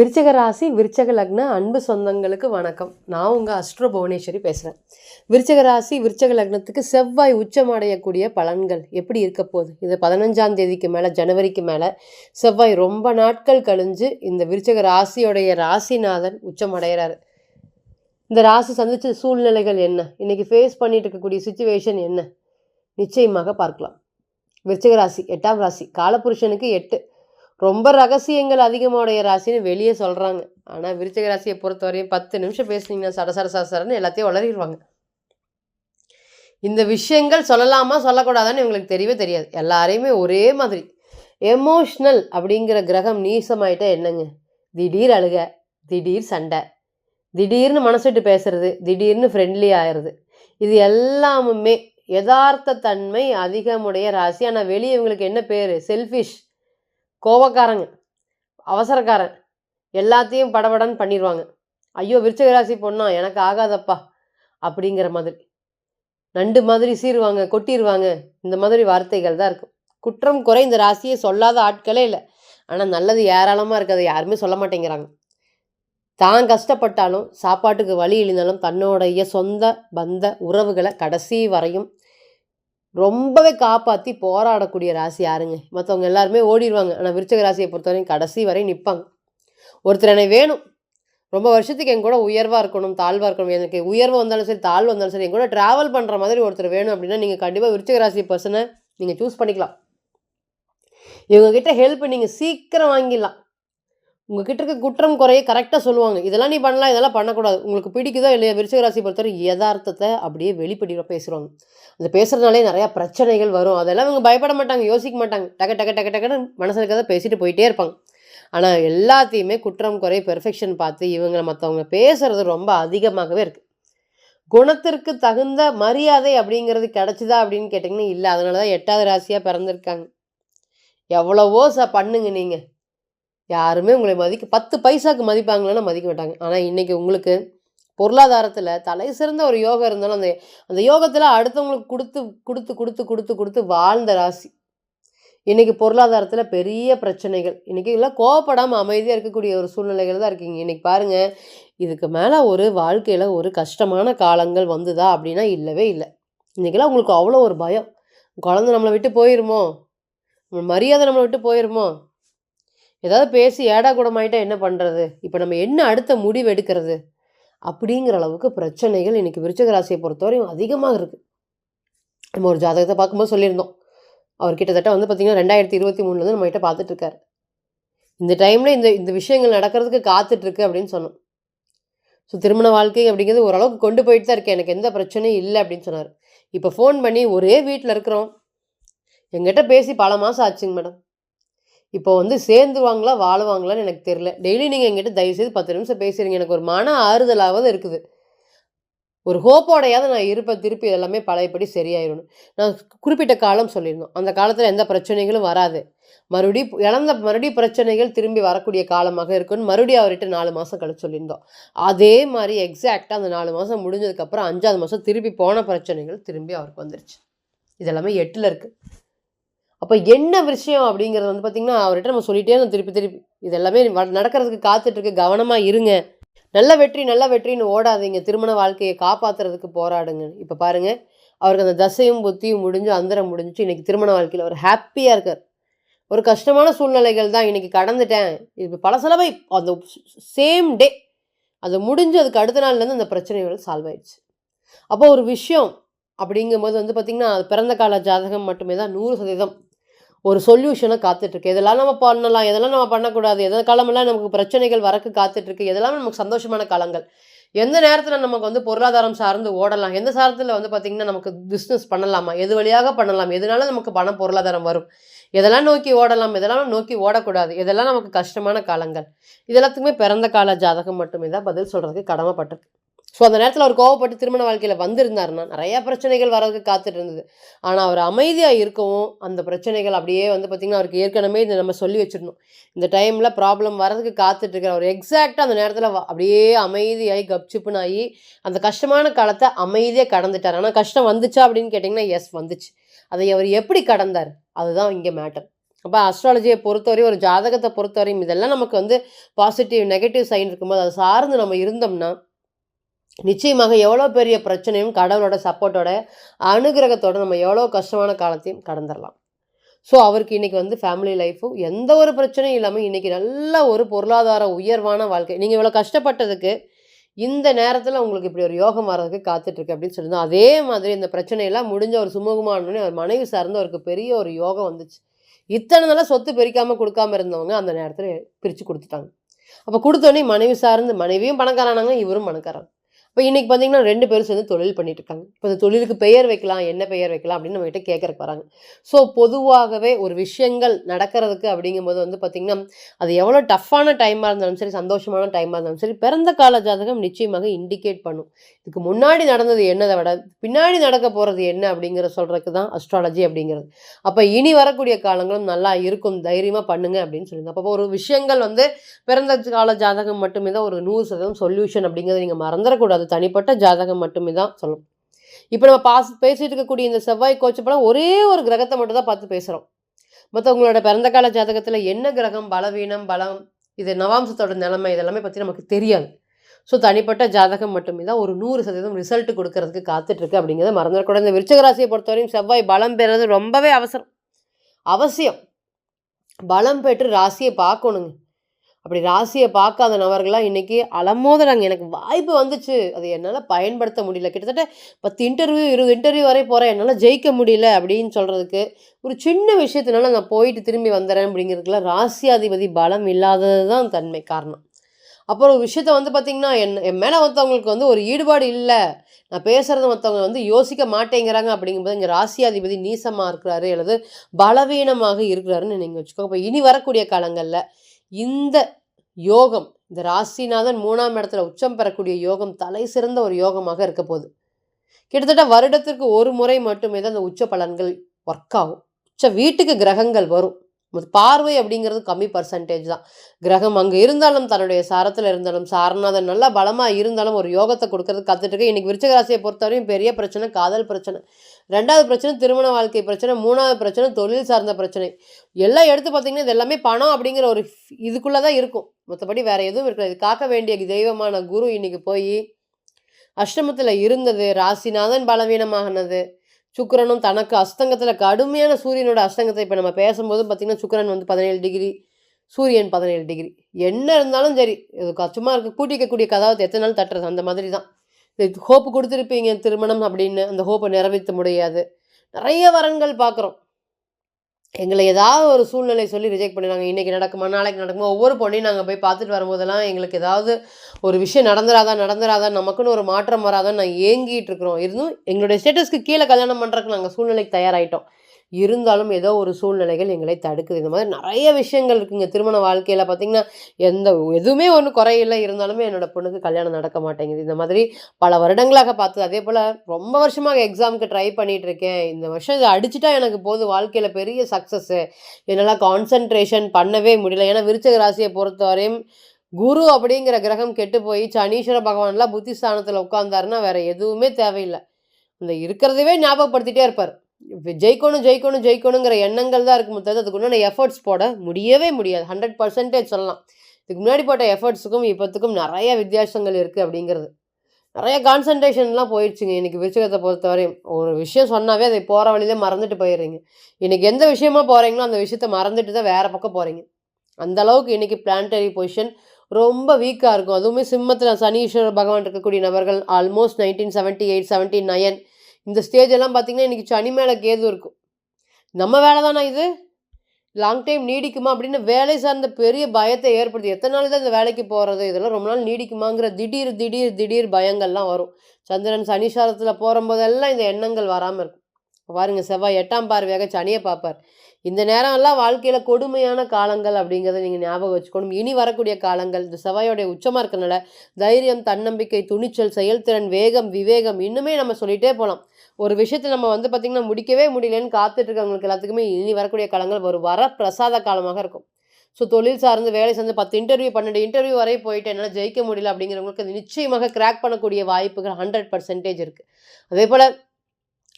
விருச்சக ராசி விருச்சக லக்ன அன்பு சொந்தங்களுக்கு வணக்கம். நான் உங்கள் அஸ்ட்ரோ புவனேஸ்வரி பேசுகிறேன் விருச்சக ராசி விருச்சக லக்னத்துக்கு செவ்வாய் உச்சமடையக்கூடிய பலன்கள் எப்படி இருக்க போகுது? இது பதினஞ்சாம் தேதிக்கு மேலே ஜனவரிக்கு மேலே. செவ்வாய் ரொம்ப நாட்கள் கழிஞ்சு இந்த விருச்சக ராசியோடைய ராசிநாதன் உச்சமடைகிறாரு இந்த ராசி சந்தித்த சூழ்நிலைகள் என்ன? இன்றைக்கி ஃபேஸ் பண்ணிட்டு இருக்கக்கூடிய சுச்சுவேஷன் என்ன? நிச்சயமாக பார்க்கலாம். விருச்சக ராசி எட்டாம் ராசி காலபுருஷனுக்கு எட்டு. ரொம்ப ரகசியங்கள் அதிகமுடைய ராசின்னு வெளியே சொல்கிறாங்க ஆனால் விருச்சக ராசியை பொறுத்தவரையும் பத்து நிமிஷம் பேசுனீங்கன்னா சட சட சடன்னு எல்லாத்தையும் வளரிடுவாங்க இந்த விஷயங்கள் சொல்லலாமா சொல்லக்கூடாதான்னு இவங்களுக்கு தெரியவே தெரியாது. எல்லாரையுமே ஒரே மாதிரி. எமோஷ்னல் அப்படிங்கிற கிரகம் நீசமாயிட்டா என்னங்க? திடீர் அழுக திடீர் சண்டை திடீர்னு மனசுட்டு பேசுறது திடீர்னு ஃப்ரெண்ட்லி ஆயிடுது இது எல்லாமுமே யதார்த்த தன்மை அதிகமுடைய ராசி. ஆனால் வெளியே இவங்களுக்கு என்ன பேர்? செல்ஃபிஷ் கோவக்காரங்க அவசரக்காரன். எல்லாத்தையும் படபடன்னு பண்ணிடுவாங்க ஐயோ விருச்சகராசி பொண்ணா எனக்கு ஆகாதப்பா அப்படிங்கிற மாதிரி. நண்டு மாதிரி சீருவாங்க கொட்டிடுவாங்க இந்த மாதிரி வார்த்தைகள் தான் இருக்கும். குற்றம் குறை இந்த ராசியை சொல்லாத ஆட்களே இல்லை. ஆனால் நல்லது ஏராளமாக இருக்கிறத யாருமே சொல்ல மாட்டேங்கிறாங்க. தான் கஷ்டப்பட்டாலும் சாப்பாட்டுக்கு வழி இழிந்தாலும் தன்னுடைய சொந்த பந்த உறவுகளை கடைசி வரையும் ரொம்பவே காப்பாற்றி போராடக்கூடிய ராசி யாருங்க? மற்றவங்க எல்லாருமே ஓடிடுவாங்க ஆனால் விருச்சக ராசியை பொறுத்தவரையும் கடைசி வரை நிற்பாங்க ஒருத்தர் எனக்கு வேணும். ரொம்ப வருஷத்துக்கு என் கூட உயர்வாக இருக்கணும் தாழ்வாக இருக்கணும். எனக்கு உயர்வு வந்தாலும் சரி தாழ்வு வந்தாலும் சரி என் கூட ட்ராவல் பண்ணுற மாதிரி ஒருத்தர் வேணும் அப்படின்னா நீங்கள் கண்டிப்பாக விருச்சக ராசி பர்சனை நீங்கள் சூஸ் பண்ணிக்கலாம். இவங்ககிட்ட ஹெல்ப் நீங்கள் சீக்கிரம் வாங்கிடலாம். உங்ககிட்ட இருக்க குற்றம் குறைய கரெக்டாக சொல்லுவாங்க. இதெல்லாம் நீ பண்ணலாம் இதெல்லாம் பண்ணக்கூடாது. உங்களுக்கு பிடிக்குதோ இல்லையா விருச்சிக ராசி பொறுத்தவரை யதார்த்தத்தை அப்படியே வெளிப்படி பேசுவாங்க அந்த பேசுகிறதுனாலே நிறையா பிரச்சனைகள் வரும். அதெல்லாம் இவங்க பயப்பட மாட்டாங்க யோசிக்க மாட்டாங்க. டக டக டக டக்குன்னு மனசில் இருக்கிறத பேசிட்டு போயிட்டே இருப்பாங்க. ஆனால் எல்லாத்தையுமே குற்றம் குறை பெர்ஃபெக்ஷன் பார்த்து இவங்க மற்றவங்க பேசுறது ரொம்ப அதிகமாகவே இருக்குது குணத்திற்கு தகுந்த மரியாதை அப்படிங்கிறது கிடச்சிதா அப்படின்னு கேட்டிங்கன்னா இல்லை. அதனால தான் எட்டாவது ராசியாக பிறந்திருக்காங்க. எவ்வளவோ ச பண்ணுங்க நீங்கள் யாருமே உங்களை மதிக்க பத்து பைசாக்கு மதிப்பாங்களன்னா மதிக்க மாட்டாங்க. ஆனால் இன்றைக்கி உங்களுக்கு பொருளாதாரத்தில் தலை சிறந்த ஒரு யோகம் இருந்தாலும் அந்த அந்த யோகத்தில் அடுத்தவங்களுக்கு கொடுத்து கொடுத்து கொடுத்து கொடுத்து கொடுத்து வாழ்ந்த ராசி. இன்றைக்கி பொருளாதாரத்தில் பெரிய பிரச்சனைகள். இன்றைக்கி எல்லாம் கோவப்படாமல் அமைதியாக இருக்கக்கூடிய ஒரு சூழ்நிலைகள் தான் இருக்கீங்க. இன்றைக்கி பாருங்கள் இதுக்கு மேலே ஒரு வாழ்க்கையில் ஒரு கஷ்டமான காலங்கள் வந்துதா அப்படின்னா இல்லவே இல்லை. இன்றைக்கெல்லாம் உங்களுக்கு அவ்வளோ ஒரு பயம். குழந்தை நம்மளை விட்டு போயிருமோ? மரியாதை நம்மளை விட்டு போயிருமோ? ஏதாவது பேசி ஏடா கூடமாயிட்டா என்ன பண்ணுறது இப்போ நம்ம என்ன அடுத்த முடிவு எடுக்கிறது? அப்படிங்கிற அளவுக்கு பிரச்சனைகள் இன்றைக்கி விருச்சக ராசியை பொறுத்தவரையும் அதிகமாக இருக்குது நம்ம ஒரு ஜாதகத்தை பார்க்கும்போது சொல்லியிருந்தோம். அவர் கிட்டத்தட்ட வந்து பார்த்திங்கன்னா ரெண்டாயிரத்தி இருபத்தி மூணுலேருந்து நம்மகிட்ட பார்த்துட்ருக்காரு இந்த டைமில் இந்த இந்த விஷயங்கள் நடக்கிறதுக்கு காத்துட்ருக்கு அப்படின்னு சொன்னோம். ஸோ திருமண வாழ்க்கை அப்படிங்கிறது ஓரளவுக்கு கொண்டு போயிட்டு தான் இருக்கேன் எனக்கு எந்த பிரச்சனையும் இல்லை அப்படின்னு சொன்னார். இப்போ ஃபோன் பண்ணி ஒரே வீட்டில் இருக்கிறோம். எங்கிட்ட பேசி பல மாதம் ஆச்சுங்க மேடம் இப்போ வந்து சேர்ந்துருவாங்களா வாழுவாங்களான்னு எனக்கு தெரில டெய்லி நீங்கள் எங்கிட்ட தயவுசெய்து பத்து நிமிஷம் பேசுகிறீங்க எனக்கு ஒரு மன ஆறுதலாவது இருக்குது. ஒரு ஹோப்போடையாவது நான் இருப்பேன் திருப்பி எல்லாமே பழையபடி சரியாயிடணும் நான் குறிப்பிட்ட காலம் சொல்லியிருந்தோம். அந்த காலத்தில் எந்த பிரச்சனைகளும் வராது. மறுபடியும் இழந்த மறுபடியும் பிரச்சனைகள் திரும்பி வரக்கூடிய காலமாக இருக்குன்னு மறுபடியும் அவர்கிட்ட நாலு மாதம் கழிச்சு சொல்லியிருந்தோம். அதே மாதிரி எக்ஸாக்டாக அந்த நாலு மாதம் முடிஞ்சதுக்கப்புறம் அஞ்சாவது மாதம் திருப்பி போன பிரச்சனைகள் திரும்பி அவருக்கு வந்துருச்சு. இதெல்லாமே எட்டில் இருக்குது அப்போ என்ன விஷயம் அப்படிங்கிறது வந்து பார்த்திங்கன்னா அவர்கிட்ட நம்ம சொல்லிகிட்டே இருந்தோம் திருப்பி திருப்பி. இது எல்லாமே நடக்கிறதுக்கு காத்துட்ருக்கு. கவனமாக இருங்க. நல்ல வெற்றி நல்ல வெற்றின்னு ஓடாதீங்க. திருமண வாழ்க்கையை காப்பாற்றுறதுக்கு போராடுங்க. இப்போ பாருங்கள் அவருக்கு அந்த தசையும் புத்தியும் முடிஞ்சு அந்தரம் முடிஞ்சு இன்றைக்கி திருமண வாழ்க்கையில் அவர் ஹாப்பியாக இருக்கார். ஒரு கஷ்டமான சூழ்நிலைகள் தான் இன்றைக்கி கடந்துட்டேன். இது பல செலவை அந்த சேம் டே அது முடிஞ்சு அதுக்கு அடுத்த நாள்லேருந்து அந்த பிரச்சனைகள் சால்வ் ஆயிடுச்சு. அப்போ ஒரு விஷயம் அப்படிங்கும்போது வந்து பார்த்திங்கன்னா அது பிறந்த கால ஜாதகம் மட்டுமே தான் நூறு சதவீதம். ஒரு சொல்யூஷனை காத்துட்ருக்கு. இதெல்லாம் நம்ம பண்ணலாம் எதெல்லாம் நம்ம பண்ணக்கூடாது. எந்த காலமெல்லாம் நமக்கு பிரச்சனைகள் வரக்கு காத்துட்ருக்கு. இதெல்லாம் நமக்கு சந்தோஷமான காலங்கள். எந்த நேரத்தில் நமக்கு வந்து பொருளாதாரம் சார்ந்து ஓடலாம்? எந்த சாரத்தில் வந்து பார்த்திங்கன்னா நமக்கு பிஸ்னஸ் பண்ணலாமா? எது வழியாக பண்ணலாம்? எதனால நமக்கு பணம் பொருளாதாரம் வரும்? எதெல்லாம் நோக்கி ஓடலாம். எதெல்லாம் நோக்கி ஓடக்கூடாது. இதெல்லாம் நமக்கு கஷ்டமான காலங்கள். இதெல்லாத்துக்குமே பிறந்த கால ஜாதகம் மட்டுமே தான் பதில் சொல்கிறதுக்கு கடமைப்பட்டிருக்கு. ஸோ அந்த நேரத்தில் அவர் கோவப்பட்டு திருமண வாழ்க்கையில் வந்திருந்தாருன்னா நிறையா பிரச்சனைகள் வரதுக்கு காத்துட்டு இருந்தது. ஆனால் அவர் அமைதியாக இருக்கவும் அந்த பிரச்சனைகள் அப்படியே வந்து பார்த்திங்கன்னா அவருக்கு ஏற்கனவே இந்த நம்ம சொல்லி வச்சிடணும். இந்த டைமில் ப்ராப்ளம் வரதுக்கு காத்துட்ருக்கிற அவர் எக்ஸாக்டாக அந்த நேரத்தில் அப்படியே அமைதியாகி கப்சிப்புன்னு ஆகி அந்த கஷ்டமான காலத்தை அமைதியாக கடந்துட்டார். ஆனால் கஷ்டம் வந்துச்சா அப்படின்னு கேட்டிங்கன்னா எஸ் வந்துச்சு. அதை அவர் எப்படி கடந்தார்? அதுதான் இங்கே மேட்டர் அப்போ அஸ்ட்ராலஜியை பொறுத்தவரையும் ஒரு ஜாதகத்தை பொறுத்தவரையும் இதெல்லாம் நமக்கு வந்து பாசிட்டிவ் நெகட்டிவ் சைன் இருக்கும்போது அதை சார்ந்து நம்ம இருந்தோம்னா நிச்சயமாக எவ்வளோ பெரிய பிரச்சனையும் கடவுளோட சப்போர்ட்டோட அனுகிரகத்தோட நம்ம எவ்வளோ கஷ்டமான காலத்தையும் கடந்துடலாம். ஸோ அவருக்கு இன்றைக்கி வந்து ஃபேமிலி லைஃப்பும் எந்த ஒரு பிரச்சனையும் இல்லாமல் இன்றைக்கி நல்ல ஒரு பொருளாதார உயர்வான வாழ்க்கை. நீங்கள் இவ்வளோ கஷ்டப்பட்டதுக்கு இந்த நேரத்தில் உங்களுக்கு இப்படி ஒரு யோகம் வர்றதுக்கு காத்துட்ருக்கு அப்படின்னு சொல்லியிருந்தோம். அதே மாதிரி இந்த பிரச்சனையெல்லாம் முடிஞ்ச ஒரு சுமூகமானோடனே அவர் மனைவி சார்ந்து அவருக்கு பெரிய ஒரு யோகம் வந்துச்சு. இத்தனை நாளாக சொத்து பிரிக்காமல் கொடுக்காம இருந்தவங்க அந்த நேரத்தில் பிரித்து கொடுத்துட்டாங்க. அப்போ கொடுத்தோடனே மனைவி சார்ந்து மனைவியும் பணக்காரானாங்க இவரும் பணக்காரன். இப்போ இன்றைக்கி பார்த்தீங்கன்னா ரெண்டு பேரும் சேர்ந்து தொழில் பண்ணிட்டு இருக்காங்க. இப்போ இந்த தொழிலுக்கு பெயர் வைக்கலாம் என்ன பெயர் வைக்கலாம் அப்படின்னு நம்மகிட்ட கேட்கறக்கு வராங்க. ஸோ பொதுவாகவே ஒரு விஷயங்கள் நடக்கிறதுக்கு அப்படிங்கும்போது வந்து பார்த்திங்கன்னா அது எவ்வளோ டஃப்பான டைமாக இருந்தாலும் சரி சந்தோஷமான டைமாக இருந்தாலும் சரி பிறந்த கால ஜாதகம் நிச்சயமாக இண்டிகேட் பண்ணும். இதுக்கு முன்னாடி நடந்தது என்னதை விட பின்னாடி நடக்க போகிறது என்ன அப்படிங்கிற சொல்கிறதுக்கு தான் அஸ்ட்ராலஜி அப்படிங்கிறது. அப்போ இனி வரக்கூடிய காலங்களும் நல்லா இருக்கும் தைரியமாக பண்ணுங்க அப்படின்னு சொல்லி அப்போ ஒரு விஷயங்கள் வந்து பிறந்த கால ஜாதகம் மட்டுமே தான் ஒரு நூறு சதவீதம் சொல்யூஷன் அப்படிங்கிறத நீங்கள் மறந்துடக்கூடாது. தனிப்பட்ட ஜாதகம் மட்டுமே தான் சொல்லும். இப்போ நம்ம பாஸ் பேசிகிட்டு இருக்கக்கூடிய இந்த செவ்வாய் கோச்ச படம் ஒரே ஒரு கிரகத்தை மட்டும் தான் பார்த்து பேசுகிறோம் மற்றவங்களோட பிறந்த கால ஜாதகத்தில் என்ன கிரகம் பலவீனம் பலம் இது நவாம்சத்தோட நிலைமை இதெல்லாமே பற்றி நமக்கு தெரியாது. ஸோ தனிப்பட்ட ஜாதகம் மட்டுமே தான் ஒரு நூறு சதவீதம் ரிசல்ட் கொடுக்கறதுக்கு காத்துட்ருக்கு அப்படிங்கிறத மறந்துடக்கூடாது இந்த விருச்சக ராசியை பொறுத்தவரையும் செவ்வாய் பலம் பெறது ரொம்பவே அவசரம். அவசியம். பலம் பெற்று ராசியை பார்க்கணுங்க. அப்படி ராசியை பார்க்காத நபர்களாக இன்றைக்கி அலமோதுறாங்க எனக்கு வாய்ப்பு வந்துச்சு. அது என்னால் பயன்படுத்த முடியல. கிட்டத்தட்ட பத்து இன்டர்வியூ இருபது இன்டர்வியூ வரை போகிறேன் என்னால் ஜெயிக்க முடியல அப்படின்னு சொல்கிறதுக்கு ஒரு சின்ன விஷயத்தினால நான் போயிட்டு திரும்பி வந்துடுறேன் அப்படிங்கிறதுக்குலாம் ராசியாதிபதி பலம் இல்லாதது தான் தன்மை காரணம். அப்புறம் ஒரு விஷயத்த வந்து பார்த்திங்கன்னா என் என் மேலே மற்றவங்களுக்கு வந்து ஒரு ஈடுபாடு இல்லை. நான் பேசுகிறத மற்றவங்க வந்து யோசிக்க மாட்டேங்கிறாங்க அப்படிங்கும்போது இங்கே ராசியாதிபதி நீசமாக இருக்கிறாரு அல்லது பலவீனமாக இருக்கிறாருன்னு நீங்கள் வச்சுக்கோங்க. இப்போ இனி வரக்கூடிய காலங்களில் இந்த யோகம் இந்த ராசிநாதன் மூணாம் இடத்துல உச்சம் பெறக்கூடிய யோகம் தலை சிறந்த ஒரு யோகமாக இருக்க போகுது. கிட்டத்தட்ட வருடத்திற்கு ஒரு முறை மட்டுமே தான் அந்த உச்ச பலன்கள் ஒர்க் ஆகும். உச்ச வீட்டுக்கு கிரகங்கள் வரும். பார்வை அப்படிங்கிறது கம்மி பர்சன்டேஜ் தான். கிரகம் அங்கே இருந்தாலும் தன்னுடைய சாரத்தில் இருந்தாலும் சாரநாதன் நல்லா பலமாக இருந்தாலும் ஒரு யோகத்தை கொடுக்கறது கற்றுட்டுருக்கு இன்றைக்கி விருச்சகராசியை பொறுத்தவரையும் பெரிய பிரச்சனை காதல் பிரச்சனை. ரெண்டாவது பிரச்சனை திருமண வாழ்க்கை பிரச்சனை. மூணாவது பிரச்சனை தொழில் சார்ந்த பிரச்சனை. எல்லாம் எடுத்து பார்த்தீங்கன்னா இது எல்லாமே பணம் அப்படிங்கிற ஒரு இதுக்குள்ளே தான் இருக்கும். மற்றபடி வேறு எதுவும் இருக்காது. காக்க வேண்டிய தெய்வமான குரு இன்றைக்கி போய் அஷ்டமத்தில் இருந்தது. ராசிநாதன் பலவீனமாகினது சுக்கரனும் தனக்கு அஸ்தங்கத்தில் கடுமையான சூரியனோட அஸ்தங்கத்தை இப்போ நம்ம பேசும்போது பார்த்திங்கன்னா சுக்கரன் வந்து பதினேழு டிகிரி சூரியன் பதினேழு டிகிரி. என்ன இருந்தாலும் சரி இது சும்மா இருக்க. கூட்டிக்கக்கூடிய கதாவத்தை எத்தனை நாள் தட்டுறது? அந்த மாதிரி தான் ஹோப்பு கொடுத்துருப்பீங்க திருமணம் அப்படின்னு. அந்த ஹோப்பை நிறைவேற்ற முடியாது. நிறைய வரன்கள் பார்க்குறோம் எங்களை ஏதாவது ஒரு சூழ்நிலை சொல்லி ரிஜெக்ட் பண்ணிடுறாங்க இன்றைக்கி நடக்குமா நாளைக்கு நடக்குமா ஒவ்வொரு பொண்ணையும் நாங்கள் போய் பார்த்துட்டு வரும்போதெல்லாம் எங்களுக்கு ஏதாவது ஒரு விஷயம் நடந்துராதா நடந்துராதா நமக்குன்னு ஒரு மாற்றம் வராதான்னு நான் ஏங்கிட்டு இருக்கிறோம். இருந்தும் எங்களுடைய ஸ்டேட்டஸ்க்கு கீழே கல்யாணம் பண்ணுறதுக்கு நாங்கள் சூழ்நிலைக்கு தயாராகிட்டோம் இருந்தாலும் ஏதோ ஒரு சூழ்நிலைகள் எங்களை தடுக்குது. இந்த மாதிரி நிறைய விஷயங்கள் இருக்குங்க. திருமண வாழ்க்கையில் பார்த்திங்கன்னா எந்த எதுவுமே ஒன்றும் குறையில்லை. இருந்தாலுமே என்னோட பொண்ணுக்கு கல்யாணம் நடக்க மாட்டேங்குது. இந்த மாதிரி பல வருடங்களாக பார்த்து அதே போல் ரொம்ப வருஷமாக எக்ஸாமுக்கு ட்ரை பண்ணிகிட்ருக்கேன் இந்த வருஷம் இதை அடிச்சுட்டா எனக்கு போதும் வாழ்க்கையில் பெரிய சக்ஸஸ்ஸு என்னால் கான்சன்ட்ரேஷன் பண்ணவே முடியல. ஏன்னா விருச்சக ராசியை பொறுத்தவரையும் குரு அப்படிங்கிற கிரகம் கெட்டு போய் சனீஸ்வர பகவான்லாம் புத்திஸ்தானத்தில் உட்காந்தாருன்னா வேறு எதுவுமே தேவையில்லை. இந்த இருக்கிறதவே ஞாபகப்படுத்திட்டே இருப்பார். ஜெயிக்கணும் ஜெயிக்கணும் ஜெயிக்கணுங்கிற எண்ணங்கள் தான் இருக்கும் தவிர அதுக்கு உண்டான எஃபர்ட்ஸ் போட முடியவே முடியாது. ஹண்ட்ரட் பர்சன்டேஜ் சொல்லலாம். இதுக்கு முன்னாடி போட்ட எஃபர்ட்ஸுக்கும் இப்போத்துக்கும் நிறைய வித்தியாசங்கள் இருக்குது அப்படிங்கிறது. நிறைய கான்சன்ட்ரேஷன்லாம் போயிடுச்சுங்க. இன்றைக்கி விருச்சகத்தை பொறுத்தவரையும். ஒரு விஷயம் சொன்னாவே அதை போகிற வழியிலே மறந்துட்டு போயிடுறீங்க. இன்னைக்கு எந்த விஷயமா போகிறீங்களோ அந்த விஷயத்த மறந்துட்டு தான் வேறு பக்கம் போகிறீங்க அந்த அளவுக்கு பிளான்டரி பொசிஷன் ரொம்ப வீக்காக இருக்கும். அதுவுமே சிம்மத்தில் சனீஸ்வரர் பகவான் இருக்கக்கூடிய நபர்கள் almost nineteen seventy eight seventy nine இந்த ஸ்டேஜ் எல்லாம் பார்த்தீங்கன்னா இன்றைக்கி சனி மேலே கேது இருக்கும். நம்ம வேலை தானே இது? லாங் டைம் நீடிக்குமா அப்படின்னு வேலை சார்ந்த பெரிய பயத்தை ஏற்படுத்தி எத்தனை நாள் தான் இந்த வேலைக்கு போகிறது இதெல்லாம் ரொம்ப நாள் நீடிக்குமாங்கிற திடீர் திடீர் திடீர் பயங்கள்லாம் வரும். சந்திரன் சனிசாரத்தில் போகிறம்போதெல்லாம் இந்த எண்ணங்கள் வராமல் இருக்கும். பாருங்கள் செவ்வாய் எட்டாம் பார்வையாக சனியை பார்ப்பார். இந்த நேரம் எல்லாம் வாழ்க்கையில் கொடுமையான காலங்கள் அப்படிங்கிறத நீங்கள் ஞாபகம் வச்சுக்கணும். இனி வரக்கூடிய காலங்கள் இந்த செவ்வாயோடைய உச்சமாக இருக்கிறனால தைரியம் தன்னம்பிக்கை துணிச்சல் செயல்திறன் வேகம் விவேகம் இன்னுமே நம்ம சொல்லிகிட்டே போகலாம் ஒரு விஷயத்தை நம்ம வந்து பார்த்திங்கன்னா முடிக்கவே முடியலன்னு காத்துட்டு இருக்கவங்களுக்கு எல்லாத்துக்குமே இனி வரக்கூடிய காலங்கள் ஒரு வர பிரசாத காலமாக இருக்கும். ஸோ தொழில் சார்ந்து வேலை சார்ந்து பத்து இன்டர்வியூ பன்னெண்டு இன்டர்வியூ வரை போயிட்டு என்னால் ஜெயிக்க முடியல அப்படிங்கிறவங்களுக்கு அது நிச்சயமாக கிராக் பண்ணக்கூடிய வாய்ப்புகள் ஹண்ட்ரட் பர்சன்டேஜ் இருக்குது அதே போல்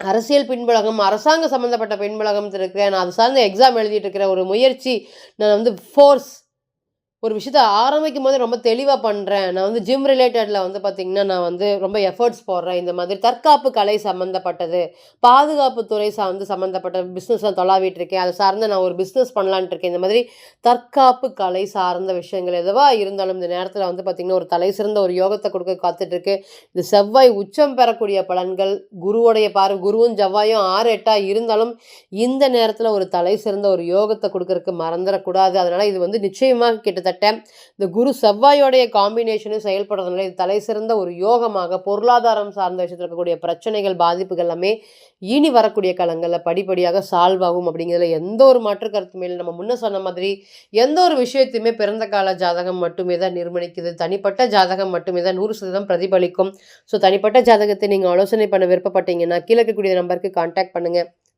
அரசியல் பின்புலகம் அரசாங்க சம்மந்தப்பட்ட பின்புலகம் இருக்கிறேன் நான் அது சார்ந்த எக்ஸாம் எழுதிட்டு இருக்கிற ஒரு முயற்சி நான் வந்து ஃபோர்ஸ் ஒரு விஷயத்த ஆரம்பிக்கும் போது ரொம்ப தெளிவாக பண்ணுறேன் நான் வந்து ஜிம் ரிலேட்டடில் வந்து பார்த்திங்கன்னா நான் வந்து ரொம்ப எஃபர்ட்ஸ் போடுறேன். இந்த மாதிரி தற்காப்பு கலை சம்மந்தப்பட்டது பாதுகாப்பு துறை சார்ந்து சம்மந்தப்பட்ட பிஸ்னஸ் நான் தொலாவிட்டு இருக்கேன். அதை சார்ந்து நான் ஒரு பிஸ்னஸ் பண்ணலான்ட்டு இருக்கேன். இந்த மாதிரி தற்காப்பு கலை சார்ந்த விஷயங்கள் எதுவாக இருந்தாலும் இந்த நேரத்தில் வந்து பார்த்திங்கன்னா ஒரு தலை சிறந்த ஒரு யோகத்தை கொடுக்க காத்துட்ருக்கு இது செவ்வாய் உச்சம் பெறக்கூடிய பலன்கள் குருவுடைய பாரு குருவும் செவ்வாயும் ஆறு எட்டாக இருந்தாலும் இந்த நேரத்தில் ஒரு தலை சிறந்த ஒரு யோகத்தை கொடுக்கறதுக்கு மறந்துடக்கூடாது. அதனால் இது வந்து நிச்சயமாக கிட்டத்தட்ட இந்த குரு செவ்வாயோடைய காம்பினேஷனும் செயல்படுறதுனால இது தலை சிறந்த ஒரு யோகமாக பொருளாதாரம் சார்ந்த விஷயத்தில் இருக்கக்கூடிய பிரச்சனைகள் பாதிப்புகள் எல்லாமே இனி வரக்கூடிய காலங்களில் படிப்படியாக சால்வ் ஆகும் அப்படிங்கிறதுல எந்த ஒரு மாற்று கருத்துமே இல்லை. நம்ம முன்ன சொன்ன மாதிரி எந்த ஒரு விஷயத்தையுமே பிறந்த கால ஜாதகம் மட்டுமே தான் நிர்மணிக்குது தனிப்பட்ட ஜாதகம் மட்டுமே தான் நூறு சதவீதம் பிரதிபலிக்கும். ஸோ தனிப்பட்ட ஜாதகத்தை நீங்கள் ஆலோசனை பண்ண விருப்பப்பட்டீங்கன்னா கீழே இருக்கக்கூடிய நம்பருக்கு கான்டாக்ட் பண்ணுங்கள்